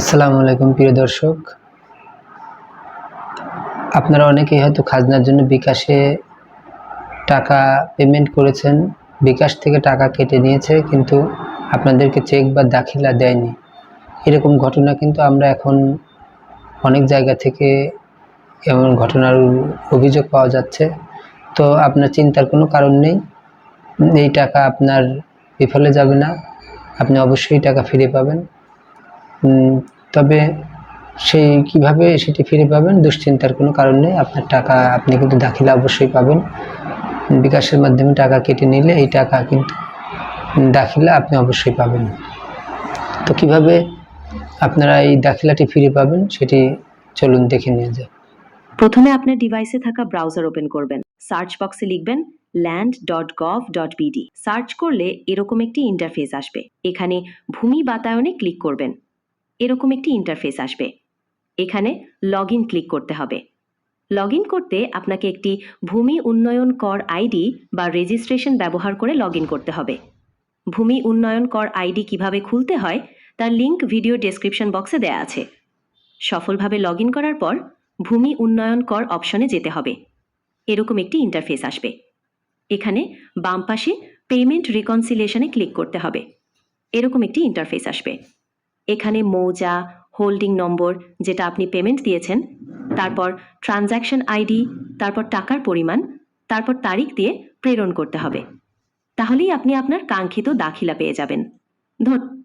আসসালামু আলাইকুম, প্রিয় দর্শক। আপনারা অনেকেই হয়তো খাজনার জন্য বিকাশে টাকা পেমেন্ট করেছেন। বিকাশ থেকে টাকা কেটে নিয়েছে, কিন্তু আপনাদেরকে চেক বা দাখিলা দেয়নি। এরকম ঘটনা কিন্তু আমরা এখন অনেক জায়গা থেকে এমন ঘটনার অভিযোগ পাওয়া যাচ্ছে। তো আপনার চিন্তার কোনো কারণ নেই। এই টাকা আপনার বিফলে যাবে না। আপনি অবশ্যই টাকা ফিরে পাবেন। তবে সেই কীভাবে সেটি ফিরে পাবেন দুশ্চিন্তার কোনো কারণ নেই। আপনার টাকা আপনি কিন্তু দাখিলা অবশ্যই পাবেন। বিকাশের মাধ্যমে টাকা কেটে নিলে এই টাকা কিন্তু দাখিলা আপনি অবশ্যই পাবেন। তো কীভাবে আপনারা এই দাখিলাটি ফিরে পাবেন সেটি চলুন দেখে নিয়ে যাক। প্রথমে আপনার ডিভাইসে থাকা ব্রাউজার ওপেন করবেন। সার্চ বক্সে লিখবেন land dot gov dot BD search করলে এরকম একটি ইন্টারফেস আসবে। এখানে ভূমি বাতায়নে ক্লিক করবেন। এরকম একটি ইন্টারফেস আসবে। এখানে লগ ক্লিক করতে হবে। লগ করতে আপনাকে একটি ভূমি উন্নয়ন কর আইডি বা রেজিস্ট্রেশন ব্যবহার করে লগ করতে হবে। ভূমি উন্নয়ন কর আইডি কীভাবে খুলতে হয়, তার লিঙ্ক ভিডিও ডেসক্রিপশন বক্সে দেয়া আছে। সফলভাবে লগ করার পর ভূমি উন্নয়ন কর অপশনে যেতে হবে। এরকম একটি ইন্টারফেস আসবে। এখানে বাম পাশে পেমেন্ট রিকনসিলিয়েশনে ক্লিক করতে হবে। এরকম একটি ইন্টারফেস আসবে। এখানে মৌজা, হোল্ডিং নম্বর যেটা আপনি পেমেন্ট দিয়েছেন, তারপর ট্রানজ্যাকশন আইডি তারপর টাকার পরিমাণ, তারপর তারিখ দিয়ে প্রেরণ করতে হবে। তাহলেই আপনি আপনার কাঙ্ক্ষিত দাখিলা পেয়ে যাবেন। ধন্য